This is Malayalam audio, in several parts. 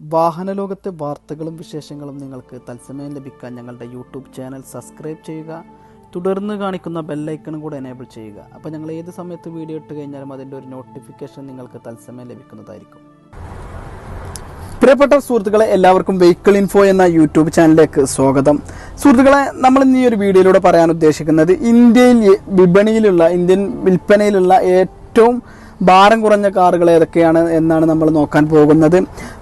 വാഹന ലോകത്തെ വാർത്തകളും വിശേഷങ്ങളും നിങ്ങൾക്ക് തത്സമയം ലഭിക്കാൻ ഞങ്ങളുടെ യൂട്യൂബ് ചാനൽ സബ്സ്ക്രൈബ് ചെയ്യുക. തുടർന്ന് കാണിക്കുന്ന ബെല്ലൈക്കണും കൂടെ എനേബിൾ ചെയ്യുക. അപ്പോൾ ഞങ്ങൾ ഏത് സമയത്ത് വീഡിയോ ഇട്ട് കഴിഞ്ഞാലും അതിന്റെ ഒരു നോട്ടിഫിക്കേഷൻ നിങ്ങൾക്ക് തത്സമയം ലഭിക്കുന്നതായിരിക്കും. പ്രിയപ്പെട്ട സുഹൃത്തുക്കളെ എല്ലാവർക്കും വെഹിക്കിൾ ഇൻഫോ എന്ന യൂട്യൂബ് ചാനലിലേക്ക് സ്വാഗതം. സുഹൃത്തുക്കളെ നമ്മൾ ഇന്ന് ഈ ഒരു വീഡിയോയിലൂടെ പറയാൻ ഉദ്ദേശിക്കുന്നത് ഇന്ത്യയിൽ വിപണിയിലുള്ള ഇന്ത്യൻ വിൽപ്പനയിലുള്ള ഏറ്റവും ഭാരം കുറഞ്ഞ കാറുകൾ ഏതൊക്കെയാണ് എന്നാണ് നമ്മൾ നോക്കാൻ പോകുന്നത്.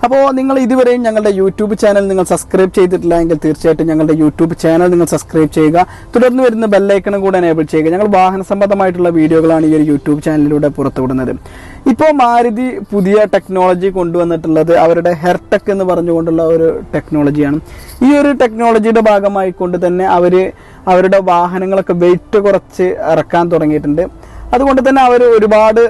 അപ്പോൾ നിങ്ങൾ ഇതുവരെയും ഞങ്ങളുടെ യൂട്യൂബ് ചാനൽ നിങ്ങൾ സബ്സ്ക്രൈബ് ചെയ്തിട്ടില്ല എങ്കിൽ തീർച്ചയായിട്ടും ഞങ്ങളുടെ യൂട്യൂബ് ചാനൽ നിങ്ങൾ സബ്സ്ക്രൈബ് ചെയ്യുക. തുടർന്ന് വരുന്ന ബെല്ലൈക്കണും കൂടെ എനേബിൾ ചെയ്യുക. ഞങ്ങൾ വാഹന സംബന്ധമായിട്ടുള്ള വീഡിയോകളാണ് ഈ ഒരു യൂട്യൂബ് ചാനലിലൂടെ പുറത്തുവിടുന്നത്. ഇപ്പോൾ മാരുതി പുതിയ ടെക്നോളജി കൊണ്ടുവന്നിട്ടുള്ളത് അവരുടെ ഹെർടെക് എന്ന് പറഞ്ഞുകൊണ്ടുള്ള ഒരു ടെക്നോളജിയാണ് ഈ ഒരു ടെക്നോളജിയുടെ ഭാഗമായിക്കൊണ്ട് തന്നെ അവർ അവരുടെ വാഹനങ്ങളൊക്കെ വെയിറ്റ് കുറച്ച് ഇറക്കാൻ തുടങ്ങിയിട്ടുണ്ട്. അതുകൊണ്ട് തന്നെ അവർ ഒരുപാട്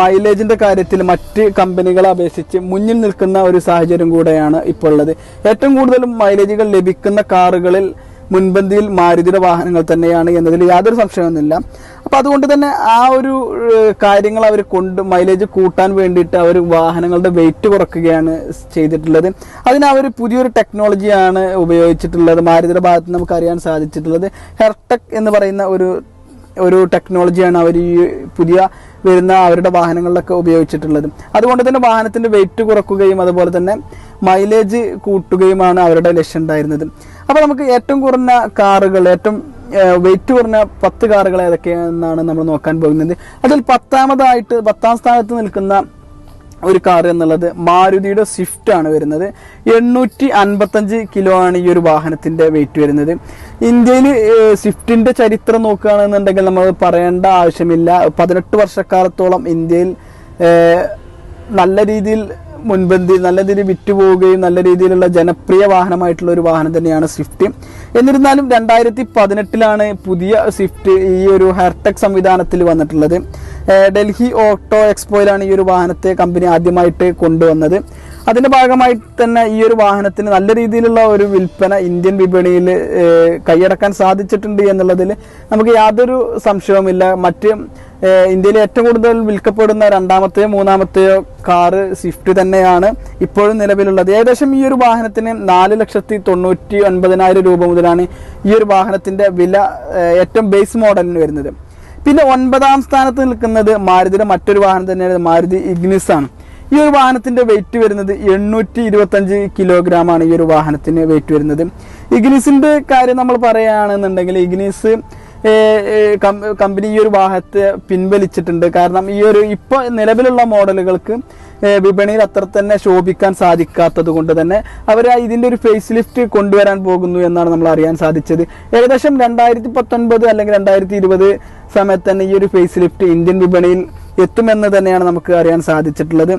മൈലേജിന്റെ കാര്യത്തിൽ മറ്റ് കമ്പനികളെ അപേക്ഷിച്ച് മുന്നിൽ നിൽക്കുന്ന ഒരു സാഹചര്യം കൂടെയാണ് ഇപ്പോൾ ഉള്ളത് ഏറ്റവും കൂടുതൽ മൈലേജുകൾ ലഭിക്കുന്ന കാറുകളിൽ മുൻപന്തിയിൽ മാരുതിയുടെ വാഹനങ്ങൾ തന്നെയാണ് എന്നതിൽ യാതൊരു സംശയമൊന്നുമില്ല. അപ്പം അതുകൊണ്ട് തന്നെ ആ ഒരു കാര്യങ്ങൾ അവർ കൊണ്ട് മൈലേജ് കൂട്ടാൻ വേണ്ടിയിട്ട് അവർ വാഹനങ്ങളുടെ വെയിറ്റ് കുറക്കുകയാണ് ചെയ്തിട്ടുള്ളത്. അതിനവർ പുതിയൊരു ടെക്നോളജിയാണ് ഉപയോഗിച്ചിട്ടുള്ളത്. മാരുതിയുടെ ഭാഗത്ത് നമുക്ക് അറിയാൻ സാധിച്ചിട്ടുള്ളത്. ഹെർടെക് എന്ന് പറയുന്ന ഒരു ഒരു ടെക്നോളജിയാണ് അവർ ഈ പുതിയ വരുന്ന അവരുടെ വാഹനങ്ങളിലൊക്കെ ഉപയോഗിച്ചിട്ടുള്ളത്. അതുകൊണ്ട് തന്നെ വാഹനത്തിന്റെ വെയിറ്റ് കുറക്കുകയും അതുപോലെ തന്നെ മൈലേജ് കൂട്ടുകയുമാണ് അവരുടെ ലക്ഷ്യം ഉണ്ടായിരുന്നത്. അപ്പോൾ നമുക്ക് ഏറ്റവും കുറഞ്ഞ കാറുകൾ ഏറ്റവും വെയിറ്റ് കുറഞ്ഞ പത്ത് കാറുകൾ ഏതൊക്കെയാണെന്നാണ് നമ്മൾ നോക്കാൻ പോകുന്നത്. അതിൽ പത്താമതായിട്ട് പത്താം സ്ഥാനത്ത് നിൽക്കുന്ന ഒരു കാർ എന്നുള്ളത് മാരുതിയുടെ സ്വിഫ്റ്റ് ആണ് വരുന്നത്. എണ്ണൂറ്റി അൻപത്തഞ്ച് കിലോ ആണ് ഈ ഒരു വാഹനത്തിന്റെ വെയിറ്റ് വരുന്നത്. ഇന്ത്യയിൽ സ്വിഫ്റ്റിന്റെ ചരിത്രം നോക്കുകയാണെന്നുണ്ടെങ്കിൽ നമ്മൾ പറയേണ്ട ആവശ്യമില്ല. പതിനെട്ട് വർഷക്കാലത്തോളം ഇന്ത്യയിൽ നല്ല രീതിയിൽ മുൻപന്തി നല്ല രീതിയിൽ വിറ്റുപോവുകയും നല്ല രീതിയിലുള്ള ജനപ്രിയ വാഹനമായിട്ടുള്ള ഒരു വാഹനം തന്നെയാണ് സ്വിഫ്റ്റ്. എന്നിരുന്നാലും രണ്ടായിരത്തി പതിനെട്ടിലാണ് പുതിയ സ്വിഫ്റ്റ് ഈ ഒരു ഹെർടെക് സംവിധാനത്തിൽ വന്നിട്ടുള്ളത്. ഡൽഹി ഓട്ടോ എക്സ്പോയിലാണ് ഈ ഒരു വാഹനത്തെ കമ്പനി ആദ്യമായിട്ട് കൊണ്ടുവന്നത്. അതിന്റെ ഭാഗമായി തന്നെ ഈ ഒരു വാഹനത്തിന് നല്ല രീതിയിലുള്ള ഒരു വിൽപ്പന ഇന്ത്യൻ വിപണിയിൽ കൈയടക്കാൻ സാധിച്ചിട്ടുണ്ട് എന്നുള്ളതിൽ നമുക്ക് യാതൊരു സംശയവുമില്ല. മറ്റ് ഇന്ത്യയിൽ ഏറ്റവും കൂടുതൽ വിൽക്കപ്പെടുന്ന രണ്ടാമത്തെയോ മൂന്നാമത്തെയോ കാറ് സ്വിഫ്റ്റ് തന്നെയാണ് ഇപ്പോഴും നിലവിലുള്ളത്. ഏകദേശം ഈ ഒരു വാഹനത്തിന് നാല് ലക്ഷത്തി തൊണ്ണൂറ്റി ഒൻപതിനായിരം രൂപ മുതലാണ് ഈ ഒരു വാഹനത്തിന്റെ വില ഏറ്റവും ബേസ് മോഡലിന് വരുന്നത്. പിന്നെ ഒൻപതാം സ്ഥാനത്ത് നിൽക്കുന്നത് മാരുതിയുടെ മറ്റൊരു വാഹനം തന്നെയാണ് മാരുതി ഇഗ്നിസ് ആണ്. ഈ ഒരു വാഹനത്തിന്റെ വെയിറ്റ് വരുന്നത് എണ്ണൂറ്റി ഇരുപത്തഞ്ച് കിലോഗ്രാം ആണ് ഈ ഒരു വാഹനത്തിന് വെയിറ്റ് വരുന്നത്. ഇഗ്നിസിന്റെ കാര്യം നമ്മൾ പറയുകയാണെന്നുണ്ടെങ്കിൽ ഇഗ്നിസ് കമ്പനി ഈ ഒരു വാഹനത്തെ പിൻവലിച്ചിട്ടുണ്ട്. കാരണം ഈ ഒരു ഇപ്പൊ നിലവിലുള്ള മോഡലുകൾക്ക് വിപണിയിൽ അത്ര തന്നെ ശോഭിക്കാൻ സാധിക്കാത്തത് കൊണ്ട് തന്നെ അവർ ഇതിന്റെ ഒരു ഫേസ് ലിഫ്റ്റ് കൊണ്ടുവരാൻ പോകുന്നു എന്നാണ് നമ്മൾ അറിയാൻ സാധിച്ചത്. ഏകദേശം രണ്ടായിരത്തി പത്തൊൻപത് അല്ലെങ്കിൽ രണ്ടായിരത്തി ഇരുപത് സമയത്ത് തന്നെ ഈ ഒരു ഫേസ് ലിഫ്റ്റ് ഇന്ത്യൻ വിപണിയിൽ എത്തുമെന്ന് തന്നെയാണ് നമുക്ക് അറിയാൻ സാധിച്ചിട്ടുള്ളത്.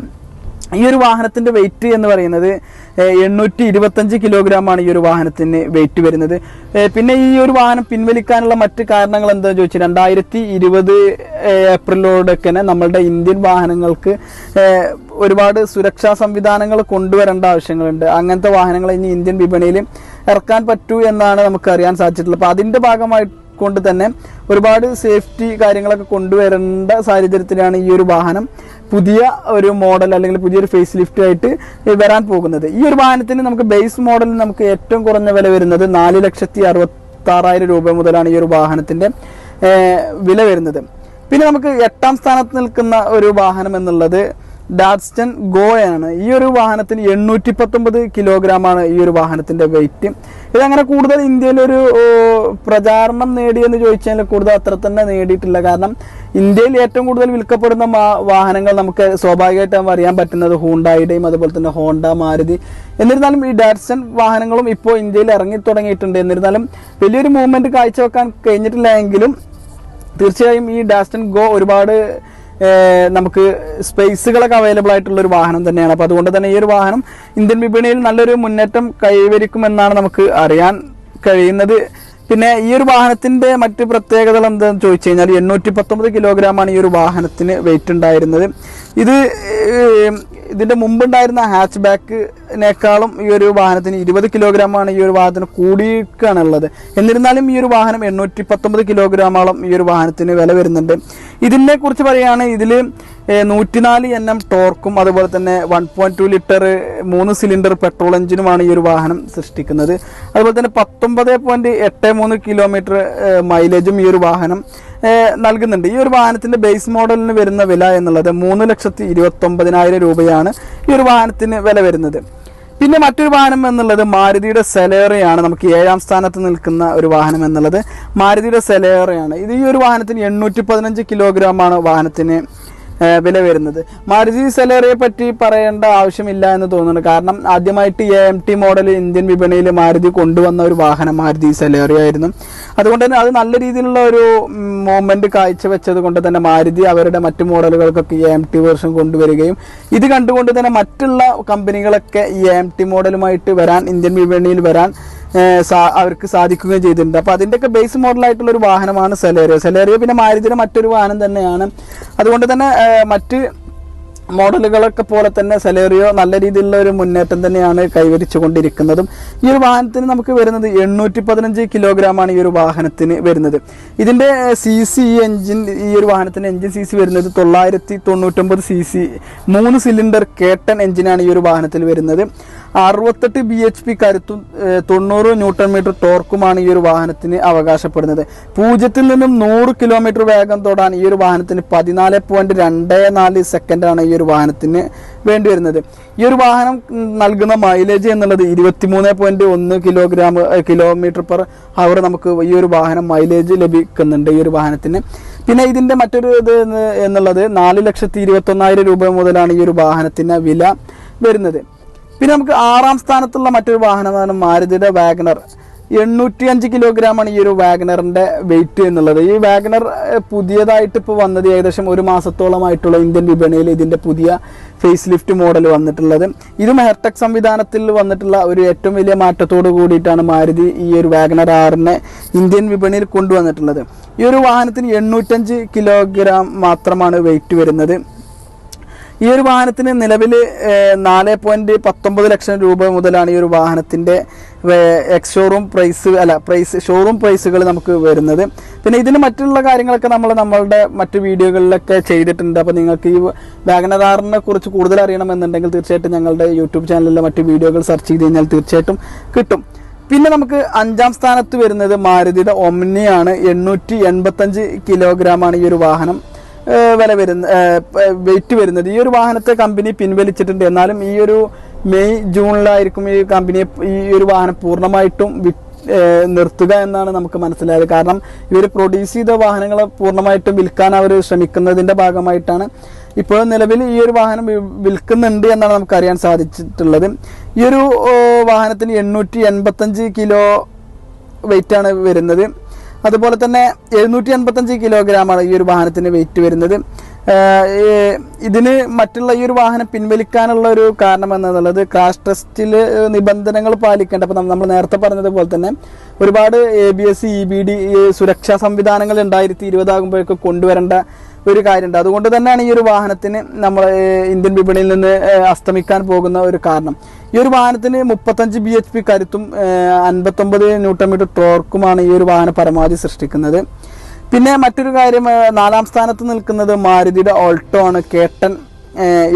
ഈ ഒരു വാഹനത്തിന്റെ വെയിറ്റ് എന്ന് പറയുന്നത് എണ്ണൂറ്റി ഇരുപത്തഞ്ച് കിലോഗ്രാം ആണ് ഈ ഒരു വാഹനത്തിന് വെയിറ്റ് വരുന്നത്. പിന്നെ ഈ ഒരു വാഹനം പിൻവലിക്കാനുള്ള മറ്റ് കാരണങ്ങൾ എന്താണെന്ന് ചോദിച്ചാൽ രണ്ടായിരത്തി ഇരുപത് ഏപ്രിലോടൊക്കെ നമ്മളുടെ ഇന്ത്യൻ വാഹനങ്ങൾക്ക് ഒരുപാട് സുരക്ഷാ സംവിധാനങ്ങൾ കൊണ്ടുവരേണ്ട ആവശ്യങ്ങളുണ്ട്. അങ്ങനത്തെ വാഹനങ്ങൾ ഇനി ഇന്ത്യൻ വിപണിയിൽ ഇറക്കാൻ പറ്റൂ എന്നാണ് നമുക്ക് അറിയാൻ സാധിച്ചിട്ടുള്ളത്. അപ്പോൾ അതിന്റെ ഭാഗമായി കൊണ്ട് തന്നെ ഒരുപാട് സേഫ്റ്റി കാര്യങ്ങളൊക്കെ കൊണ്ടുവരേണ്ട സാഹചര്യത്തിലാണ് ഈ ഒരു വാഹനം പുതിയ ഒരു മോഡൽ അല്ലെങ്കിൽ പുതിയൊരു ഫേസ് ലിഫ്റ്റ് ആയിട്ട് വരാൻ പോകുന്നത്. ഈ ഒരു വാഹനത്തിന് നമുക്ക് ബേസ് മോഡലിന് നമുക്ക് ഏറ്റവും കുറഞ്ഞ വില വരുന്നത് നാല് ലക്ഷത്തി അറുപത്തി ആറായിരം രൂപ മുതലാണ് ഈ ഒരു വാഹനത്തിന്റെ വില വരുന്നത്. പിന്നെ നമുക്ക് എട്ടാം സ്ഥാനത്ത് നിൽക്കുന്ന ഒരു വാഹനം എന്നുള്ളത് ഡാറ്റ്സ്റ്റൺ ഗോയാണ് ഈ ഒരു വാഹനത്തിന് എണ്ണൂറ്റി പത്തൊമ്പത് കിലോഗ്രാം ആണ് ഈ ഒരു വാഹനത്തിന്റെ വെയിറ്റ് ഇതങ്ങനെ കൂടുതൽ ഇന്ത്യയിൽ ഒരു പ്രചാരണം നേടിയെന്ന് ചോദിച്ചാൽ കൂടുതൽ അത്ര തന്നെ നേടിയിട്ടില്ല. കാരണം ഇന്ത്യയിൽ ഏറ്റവും കൂടുതൽ വിൽക്കപ്പെടുന്ന വാഹനങ്ങൾ നമുക്ക് സ്വാഭാവികമായിട്ടും അറിയാൻ പറ്റുന്നത് ഹൂണ്ടായുടെയും അതുപോലെ തന്നെ ഹോണ്ട മാരുതി. എന്നിരുന്നാലും ഈ ഡാറ്റ്സൺ വാഹനങ്ങളും ഇപ്പോൾ ഇന്ത്യയിൽ ഇറങ്ങി തുടങ്ങിയിട്ടുണ്ട്. എന്നിരുന്നാലും വലിയൊരു മൂവ്മെന്റ് കാഴ്ചവെക്കാൻ കഴിഞ്ഞിട്ടില്ല എങ്കിലും തീർച്ചയായും ഈ ഡാസ്റ്റൺ ഗോ ഒരുപാട് നമുക്ക് സ്പേസുകളൊക്കെ അവൈലബിൾ ആയിട്ടുള്ള ഒരു വാഹനം തന്നെയാണ്. അപ്പോൾ അതുകൊണ്ട് തന്നെ ഈ ഒരു വാഹനം ഇന്ത്യൻ വിപണിയിൽ നല്ലൊരു മുന്നേറ്റം കൈവരിക്കുമെന്നാണ് നമുക്ക് അറിയാൻ കഴിയുന്നത്. പിന്നെ ഈ ഒരു വാഹനത്തിന്റെ മറ്റു പ്രത്യേകതകൾ എന്താണെന്ന് ചോദിച്ചു കഴിഞ്ഞാൽ എണ്ണൂറ്റി പത്തൊമ്പത് കിലോഗ്രാം ആണ് ഈ ഒരു വാഹനത്തിന് വെയിറ്റ് ഉണ്ടായിരുന്നത്. ഇത് ഇതിന്റെ മുമ്പുണ്ടായിരുന്ന ഹാച്ച് ബാക്കിനേക്കാളും ഈ ഒരു വാഹനത്തിന് ഇരുപത് കിലോഗ്രാം ആണ് ഈ ഒരു വാഹനത്തിന് കൂടിയൊക്കെയാണുള്ളത് എന്നിരുന്നാലും ഈ ഒരു വാഹനം എണ്ണൂറ്റി പത്തൊമ്പത് കിലോഗ്രാമോളം ഈ ഒരു വാഹനത്തിന് വില വരുന്നുണ്ട്. ഇതിനെ കുറിച്ച് പറയുകയാണ് ഇതിൽ നൂറ്റിനാല് എൻ എം ടോർക്കും അതുപോലെ തന്നെ വൺ പോയിന്റ് ടു ലിറ്റർ മൂന്ന് സിലിണ്ടർ പെട്രോൾ എഞ്ചിനുമാണ് ഈ ഒരു വാഹനം സൃഷ്ടിക്കുന്നത്. അതുപോലെ തന്നെ പത്തൊമ്പത് പോയിന്റ് എട്ട് മൂന്ന് കിലോമീറ്റർ മൈലേജും ഈ ഒരു വാഹനം നൽകുന്നുണ്ട്. ഈ ഒരു വാഹനത്തിന്റെ ബേസ് മോഡലിന് വരുന്ന വില എന്നുള്ളത് മൂന്ന് ലക്ഷത്തി ഇരുപത്തി ഒമ്പതിനായിരം രൂപയാണ് ഈ ഒരു വാഹനത്തിന് വില വരുന്നത്. പിന്നെ മറ്റൊരു വാഹനം എന്നുള്ളത് മാരുതിയുടെ സെലേറയാണ്. നമുക്ക് ഏഴാം സ്ഥാനത്ത് നിൽക്കുന്ന ഒരു വാഹനം എന്നുള്ളത് മാരുതിയുടെ സെലേറയാണ്. ഇത് ഈ ഒരു വാഹനത്തിന് എണ്ണൂറ്റി പതിനഞ്ച് കിലോഗ്രാമാണ് വാഹനത്തിന് വില വരുന്നത്. മാരുതി സെലറിയെ പറ്റി പറയേണ്ട ആവശ്യമില്ല എന്ന് തോന്നുന്നു കാരണം ആദ്യമായിട്ട് A M T model Indian വിപണിയിൽ മാരുതി കൊണ്ടുവന്ന ഒരു വാഹനം മാരുതി സെലേറി ആയിരുന്നു അതുകൊണ്ട് തന്നെ അത് നല്ല രീതിയിലുള്ള ഒരു മൂവ്മെന്റ് കാഴ്ചവെച്ചത് കൊണ്ട് തന്നെ മാരുതി അവരുടെ മറ്റു മോഡലുകൾക്കൊക്കെ എ ടി വേർഷൻ കൊണ്ടുവരികയും ഇത് കണ്ടുകൊണ്ട് തന്നെ മറ്റുള്ള കമ്പനികളൊക്കെ ഈ എം ടി മോഡലുമായിട്ട് വരാൻ ഇന്ത്യൻ വിപണിയിൽ വരാൻ അവർക്ക് സാധിക്കുകയും ചെയ്തിട്ടുണ്ട്. അപ്പോൾ അതിന്റെയൊക്കെ ബേസ് മോഡലായിട്ടുള്ള ഒരു വാഹനമാണ് സെലേറിയോ സെലേറിയോ പിന്നെ മാരുതിയുടെ മറ്റൊരു വാഹനം തന്നെയാണ്. അതുകൊണ്ട് തന്നെ മറ്റ് മോഡലുകളൊക്കെ പോലെ തന്നെ സെലേറിയോ നല്ല രീതിയിലുള്ള ഒരു മുന്നേറ്റം തന്നെയാണ് കൈവരിച്ചു കൊണ്ടിരിക്കുന്നതും ഈ ഒരു വാഹനത്തിന് നമുക്ക് വരുന്നത് എണ്ണൂറ്റി പതിനഞ്ച് കിലോഗ്രാമാണ് ഈ ഒരു വാഹനത്തിന് വരുന്നത്. ഇതിന്റെ സി സി ഈ എൻജിൻ ഈ ഒരു വാഹനത്തിന്റെ എൻജിൻ സി സി വരുന്നത് തൊള്ളായിരത്തി തൊണ്ണൂറ്റൊമ്പത് സി സി മൂന്ന് സിലിണ്ടർ കേട്ടൻ എൻജിനാണ് ഈ ഒരു വാഹനത്തിൽ വരുന്നത്. അറുപത്തെട്ട് ബി എച്ച് പി കരുത്തും തൊണ്ണൂറ് ന്യൂട്ടൺ മീറ്റർ ടോർക്കുമാണ് ഈ ഒരു വാഹനത്തിന് അവകാശപ്പെടുന്നത്. പൂജ്യത്തിൽ നിന്നും നൂറ് കിലോമീറ്റർ വേഗം തൊടാൻ ഈ ഒരു വാഹനത്തിന് പതിനാല് പോയിന്റ് രണ്ട് നാല് സെക്കൻഡാണ് ഈ ഒരു വാഹനത്തിന് വേണ്ടി വരുന്നത്. ഈ ഒരു വാഹനം നൽകുന്ന മൈലേജ് എന്നുള്ളത് ഇരുപത്തിമൂന്ന് പോയിന്റ് ഒന്ന് കിലോഗ്രാം കിലോമീറ്റർ പെർ അവർ നമുക്ക് ഈ ഒരു വാഹനം മൈലേജ് ലഭിക്കുന്നുണ്ട് ഈ ഒരു വാഹനത്തിന്. പിന്നെ ഇതിന്റെ മറ്റൊരു ഇത് എന്ന് എന്നുള്ളത് നാല് ലക്ഷത്തി ഇരുപത്തൊന്നായിരം രൂപ മുതലാണ് ഈ ഒരു വാഹനത്തിന് വില വരുന്നത്. പിന്നെ നമുക്ക് ആറാം സ്ഥാനത്തുള്ള മറ്റൊരു വാഹനമാണ് മാരുതിയുടെ വാഗണർ. എണ്ണൂറ്റി അഞ്ച് കിലോഗ്രാമാണ് ഈ ഒരു വാഗ്നറിന്റെ വെയിറ്റ് എന്നുള്ളത്. ഈ വാഗ്നർ പുതിയതായിട്ട് ഇപ്പോൾ വന്നത് ഏകദേശം ഒരു മാസത്തോളമായിട്ടുള്ള ഇന്ത്യൻ വിപണിയിൽ ഇതിന്റെ പുതിയ ഫേസ് ലിഫ്റ്റ് മോഡൽ വന്നിട്ടുള്ളത്. ഇതും ഹെർടെക് സംവിധാനത്തിൽ വന്നിട്ടുള്ള ഒരു ഏറ്റവും വലിയ മാറ്റത്തോട് കൂടിയിട്ടാണ് മാരുതി ഈ ഒരു വാഗ്നർ ആറിനെ ഇന്ത്യൻ വിപണിയിൽ കൊണ്ടുവന്നിട്ടുള്ളത്. ഈ ഒരു വാഹനത്തിന് എണ്ണൂറ്റഞ്ച് കിലോഗ്രാം മാത്രമാണ് വെയിറ്റ് വരുന്നത്. ഈ ഒരു വാഹനത്തിന് നിലവിൽ നാല് പോയിന്റ് പത്തൊമ്പത് ലക്ഷം രൂപ മുതലാണ് ഈ ഒരു വാഹനത്തിന്റെ എക്സ് ഷോറൂം പ്രൈസ് അല്ല പ്രൈസ് ഷോറൂം പ്രൈസുകൾ നമുക്ക് വരുന്നത്. പിന്നെ ഇതിന് മറ്റുള്ള കാര്യങ്ങളൊക്കെ നമ്മൾ നമ്മളുടെ മറ്റ് വീഡിയോകളിലൊക്കെ ചെയ്തിട്ടുണ്ട്. അപ്പോൾ നിങ്ങൾക്ക് ഈ വാഗനദാറിനെ കുറിച്ച് കൂടുതൽ അറിയണമെന്നുണ്ടെങ്കിൽ തീർച്ചയായിട്ടും ഞങ്ങളുടെ യൂട്യൂബ് ചാനലിലെ മറ്റ് വീഡിയോകൾ സെർച്ച് ചെയ്ത് കഴിഞ്ഞാൽ തീർച്ചയായിട്ടും കിട്ടും. പിന്നെ നമുക്ക് അഞ്ചാം സ്ഥാനത്ത് വരുന്നത് മാരുതിയുടെ ഒമ്നിയാണ് എണ്ണൂറ്റി എൺപത്തഞ്ച് കിലോഗ്രാമാണ് ഈ ഒരു വാഹനം. വില വരുന്ന വെയിറ്റ് വരുന്നത്. ഈ ഒരു വാഹനത്തെ കമ്പനി പിൻവലിച്ചിട്ടുണ്ട്. എന്നാലും ഈ ഒരു മെയ് ജൂണിലായിരിക്കും ഈ കമ്പനി ഈ ഒരു വാഹനം പൂർണമായിട്ടും നിർത്തുക എന്നാണ് നമുക്ക് മനസ്സിലായത്. കാരണം ഇവർ പ്രൊഡ്യൂസ് ചെയ്ത വാഹനങ്ങളെ പൂർണമായിട്ടും വിൽക്കാൻ അവർ ശ്രമിക്കുന്നതിന്റെ ഭാഗമായിട്ടാണ് ഇപ്പോൾ നിലവിൽ ഈ ഒരു വാഹനം വിൽക്കുന്നുണ്ട് എന്നാണ് നമുക്ക് അറിയാൻ സാധിച്ചിട്ടുള്ളത്. ഈ ഒരു വാഹനത്തിന് എണ്ണൂറ്റി എൺപത്തഞ്ച് കിലോ വെയിറ്റാണ് വരുന്നത്. അതുപോലെ തന്നെ എഴുന്നൂറ്റി അൻപത്തഞ്ച് കിലോഗ്രാമാണ് ഈ ഒരു വാഹനത്തിന് വെയിറ്റ് വരുന്നത്. ഇതിന് മറ്റുള്ള ഈ ഒരു വാഹനം പിൻവലിക്കാനുള്ള ഒരു കാരണം എന്നുള്ളത് ക്രാഷ് ടെസ്റ്റിൽ നിബന്ധനകൾ പാലിക്കേണ്ട. അപ്പം നമ്മൾ നേരത്തെ പറഞ്ഞതുപോലെ തന്നെ ഒരുപാട് A B S E B D സുരക്ഷാ സംവിധാനങ്ങൾ രണ്ടായിരത്തി ഇരുപതാകുമ്പോഴേക്ക് കൊണ്ടുവരേണ്ട ഒരു കാര്യമുണ്ട്. അതുകൊണ്ട് തന്നെയാണ് ഈ ഒരു വാഹനത്തിന് നമ്മൾ ഇന്ത്യൻ വിപണിയിൽ നിന്ന് അസ്തമിക്കാൻ പോകുന്ന ഒരു കാരണം. ഈ ഒരു വാഹനത്തിന് മുപ്പത്തഞ്ച് ബി എച്ച് പി കരുത്തും അൻപത്തൊമ്പത് ന്യൂട്ടൺ മീറ്റർ ടോർക്കുമാണ് ഈ ഒരു വാഹനം പരമാവധി സൃഷ്ടിക്കുന്നത്. പിന്നെ മറ്റൊരു കാര്യം നാലാം സ്ഥാനത്ത് നിൽക്കുന്നത് മാരുതിയുടെ ഓൾട്ടോ ആണ്. കേട്ടൻ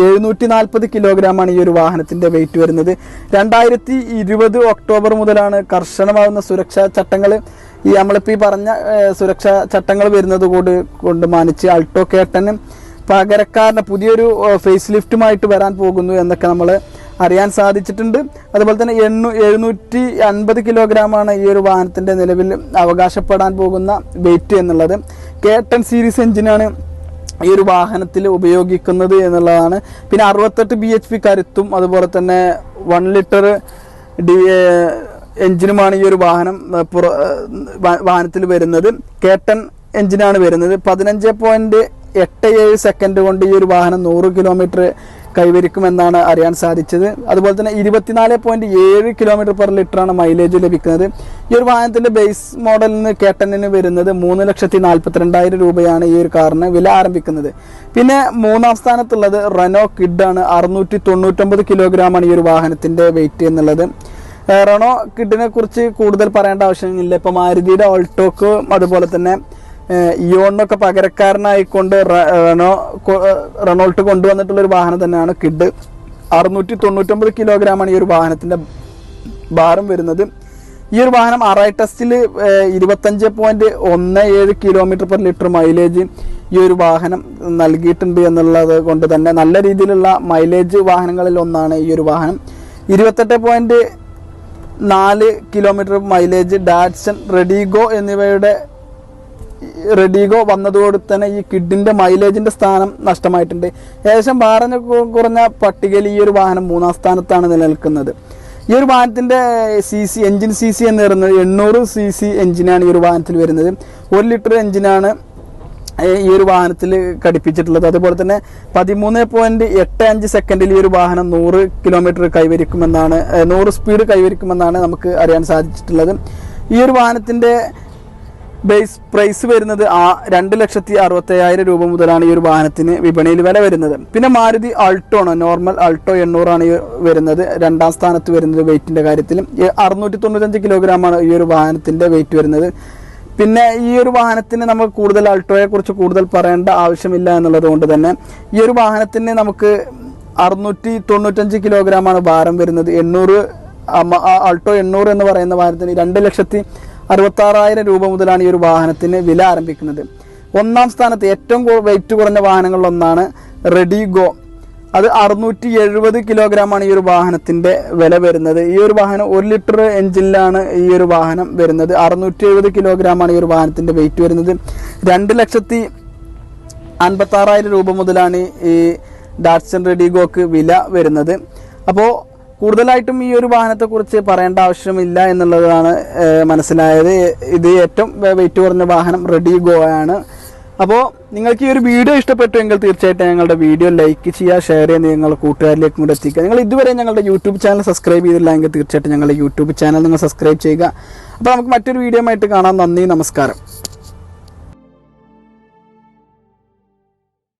എഴുന്നൂറ്റി നാൽപ്പത് കിലോഗ്രാമാണ് ഈ ഒരു വാഹനത്തിന്റെ വെയിറ്റ് വരുന്നത്. രണ്ടായിരത്തി ഇരുപത് ഒക്ടോബർ മുതലാണ് കർശനമാകുന്ന സുരക്ഷാ ചട്ടങ്ങൾ ഈ നമ്മളിപ്പോൾ ഈ പറഞ്ഞ സുരക്ഷാ ചട്ടങ്ങൾ വരുന്നത് കൊണ്ട് കൊണ്ട് മാനിച്ച് അൾട്ടോ കേട്ടന് പകരക്കാരന് പുതിയൊരു ഫേസ് ലിഫ്റ്റുമായിട്ട് വരാൻ പോകുന്നു എന്നൊക്കെ നമ്മൾ അറിയാൻ സാധിച്ചിട്ടുണ്ട്. അതുപോലെ തന്നെ എണ്ണൂ എഴുന്നൂറ്റി അൻപത് കിലോഗ്രാമാണ് ഈ ഒരു വാഹനത്തിന്റെ നിലവിൽ അവകാശപ്പെടാൻ പോകുന്ന വെയിറ്റ് എന്നുള്ളത്. കേട്ടൺ സീരീസ് എഞ്ചിനാണ് ഈ ഒരു വാഹനത്തിൽ ഉപയോഗിക്കുന്നത് എന്നുള്ളതാണ്. പിന്നെ അറുപത്തെട്ട് ബി എച്ച് പി കരുത്തും അതുപോലെ തന്നെ വൺ ലിറ്റർ ഡി എഞ്ചിനുമാണ് ഈ ഒരു വാഹനം പുറ വാഹനത്തിൽ വരുന്നത്. കേട്ടൻ എഞ്ചിനാണ് വരുന്നത്. പതിനഞ്ച് പോയിന്റ് എട്ട് ഏഴ് സെക്കൻഡ് കൊണ്ട് ഈ ഒരു വാഹനം നൂറ് കിലോമീറ്റർ കൈവരിക്കുമെന്നാണ് അറിയാൻ സാധിച്ചത്. അതുപോലെ തന്നെ ഇരുപത്തിനാല് പോയിന്റ് ഏഴ് കിലോമീറ്റർ പെർ ലിറ്ററാണ് മൈലേജ് ലഭിക്കുന്നത്. ഈ ഒരു വാഹനത്തിന്റെ ബേസ് മോഡലിന് കേട്ടനിന് വരുന്നത് മൂന്ന് ലക്ഷത്തി നാൽപ്പത്തിരണ്ടായിരം രൂപയാണ് ഈ ഒരു കാറിന് വില ആരംഭിക്കുന്നത്. പിന്നെ മൂന്നാം സ്ഥാനത്തുള്ളത് റെനോ കിഡ് ആണ്. അറുന്നൂറ്റി തൊണ്ണൂറ്റൊമ്പത് കിലോഗ്രാമാണ് ഈ ഒരു വാഹനത്തിന്റെ വെയിറ്റ് എന്നുള്ളത്. റെനോ കിഡിനെ കുറിച്ച് കൂടുതൽ പറയേണ്ട ആവശ്യമില്ല. ഇപ്പൊ മാരുതിയുടെ ഓൾട്ടോക്ക് അതുപോലെ തന്നെ ഇയോണിനൊക്കെ പകരക്കാരനായിക്കൊണ്ട് റണോ റണോൾട്ട് കൊണ്ടുവന്നിട്ടുള്ള ഒരു വാഹനം തന്നെയാണ് കിഡ്. അറുന്നൂറ്റി തൊണ്ണൂറ്റൊമ്പത് കിലോഗ്രാമാണ് ഈ ഒരു വാഹനത്തിന്റെ ഭാരം വരുന്നത്. ഈ ഒരു വാഹനം ആറായി ടെസ്റ്റിൽ ഇരുപത്തഞ്ച് പോയിന്റ് ഒന്ന് ഏഴ് കിലോമീറ്റർ പെർ ലിറ്റർ മൈലേജ് ഈ ഒരു വാഹനം നൽകിയിട്ടുണ്ട് എന്നുള്ളത് കൊണ്ട് തന്നെ നല്ല രീതിയിലുള്ള മൈലേജ് വാഹനങ്ങളിൽ ഒന്നാണ് ഈ ഒരു വാഹനം. ഇരുപത്തെട്ട് പോയിന്റ് നാല് കിലോമീറ്റർ മൈലേജ് ഡാറ്റ്സൺ റെഡിഗോ എന്നിവയുടെ റെഡിഗോ വന്നതോടെ തന്നെ ഈ കിഡിന്റെ മൈലേജിന്റെ സ്ഥാനം നഷ്ടമായിട്ടുണ്ട്. ഏകദേശം ഭാരം കുറഞ്ഞ പട്ടികയിൽ ഈ ഒരു വാഹനം മൂന്നാം സ്ഥാനത്താണ് നിലനിൽക്കുന്നത്. ഈ ഒരു വാഹനത്തിന്റെ C C engine C C എന്ന് പറയുന്നത് എണ്ണൂറ് സി സി എഞ്ചിനാണ് ഈ ഒരു വാഹനത്തിൽ വരുന്നത്. ഒരു ലിറ്റർ എഞ്ചിനാണ് ഈ ഒരു വാഹനത്തിൽ ഘടിപ്പിച്ചിട്ടുള്ളത്. അതുപോലെ തന്നെ പതിമൂന്ന് പോയിന്റ് എട്ട് അഞ്ച് സെക്കൻഡിൽ ഈ ഒരു വാഹനം നൂറ് കിലോമീറ്റർ കൈവരിക്കുമെന്നാണ് നൂറ് സ്പീഡ് കൈവരിക്കുമെന്നാണ് നമുക്ക് അറിയാൻ സാധിച്ചിട്ടുള്ളത്. ഈ ഒരു വാഹനത്തിന്റെ ബേസ് പ്രൈസ് വരുന്നത് ആ രണ്ട് ലക്ഷത്തി അറുപത്തയ്യായിരം രൂപ മുതലാണ് ഈ ഒരു വാഹനത്തിന് വിപണിയിൽ വില വരുന്നത്. പിന്നെ മാരുതി അൾട്ടോ ആണ് നോർമൽ അൾട്ടോ എണ്ണൂറാണ് വരുന്നത്. രണ്ടാം സ്ഥാനത്ത് വരുന്നത് വെയിറ്റിന്റെ കാര്യത്തിൽ അറുന്നൂറ്റി തൊണ്ണൂറ്റഞ്ച് കിലോഗ്രാമാണ് ഈ ഒരു വാഹനത്തിന്റെ വെയിറ്റ് വരുന്നത്. പിന്നെ ഈ ഒരു വാഹനത്തിന് നമുക്ക് കൂടുതൽ അൾട്ടോയെ കുറിച്ച് കൂടുതൽ പറയേണ്ട ആവശ്യമില്ല എന്നുള്ളത് കൊണ്ട് തന്നെ ഈ ഒരു വാഹനത്തിന് നമുക്ക് അറുന്നൂറ്റി തൊണ്ണൂറ്റഞ്ച് കിലോഗ്രാമാണ് ഭാരം വരുന്നത്. എണ്ണൂറ് അൾട്ടോ എണ്ണൂറ് എന്ന് പറയുന്ന വാഹനത്തിന് രണ്ട് ലക്ഷത്തി അറുപത്തി ആറായിരം രൂപ മുതലാണ് ഈ ഒരു വാഹനത്തിന് വില ആരംഭിക്കുന്നത്. ഒന്നാം സ്ഥാനത്ത് ഏറ്റവും വെയിറ്റ് കുറഞ്ഞ വാഹനങ്ങളിലൊന്നാണ് റെഡി ഗോ. അത് അറുന്നൂറ്റി എഴുപത് കിലോഗ്രാമാണ് ഈ ഒരു വാഹനത്തിന്റെ വില വരുന്നത്. ഈ ഒരു വാഹനം ഒരു ലിറ്റർ എഞ്ചിനിലാണ് ഈ ഒരു വാഹനം വരുന്നത്. അറുന്നൂറ്റി എഴുപത് കിലോഗ്രാമാണ് ഈ ഒരു വാഹനത്തിന്റെ വെയിറ്റ് വരുന്നത്. രണ്ട് ലക്ഷത്തി അൻപത്തി ആറായിരം രൂപ മുതലാണ് ഈ ഡാറ്റ്സൺ റെഡിഗോക്ക് വില വരുന്നത്. അപ്പോൾ കൂടുതലായിട്ടും ഈ ഒരു വാഹനത്തെക്കുറിച്ച് പറയേണ്ട ആവശ്യമില്ല എന്നുള്ളതാണ് മനസ്സിലായത്. ഇത് ഏറ്റവും വെയിറ്റ് കുറഞ്ഞ വാഹനം റെഡിഗോ ആണ്. അപ്പോൾ നിങ്ങൾക്ക് ഈ ഒരു വീഡിയോ ഇഷ്ടപ്പെട്ടു എങ്കിൽ തീർച്ചയായിട്ടും ഞങ്ങളുടെ വീഡിയോ ലൈക്ക് ചെയ്യുക ഷെയർ ചെയ്യുക നിങ്ങളുടെ കൂട്ടുകാരിലേക്കും കൂടെ എത്തിക്കുക. നിങ്ങൾ ഇതുവരെ ഞങ്ങളുടെ യൂട്യൂബ് ചാനൽ സബ്സ്ക്രൈബ് ചെയ്തില്ല എങ്കിൽ തീർച്ചയായിട്ടും ഞങ്ങളുടെ യൂട്യൂബ് ചാനൽ നിങ്ങൾ സബ്സ്ക്രൈബ് ചെയ്യുക. അപ്പോൾ നമുക്ക് മറ്റൊരു വീഡിയോ ആയിട്ട് കാണാം. നന്ദി നമസ്കാരം.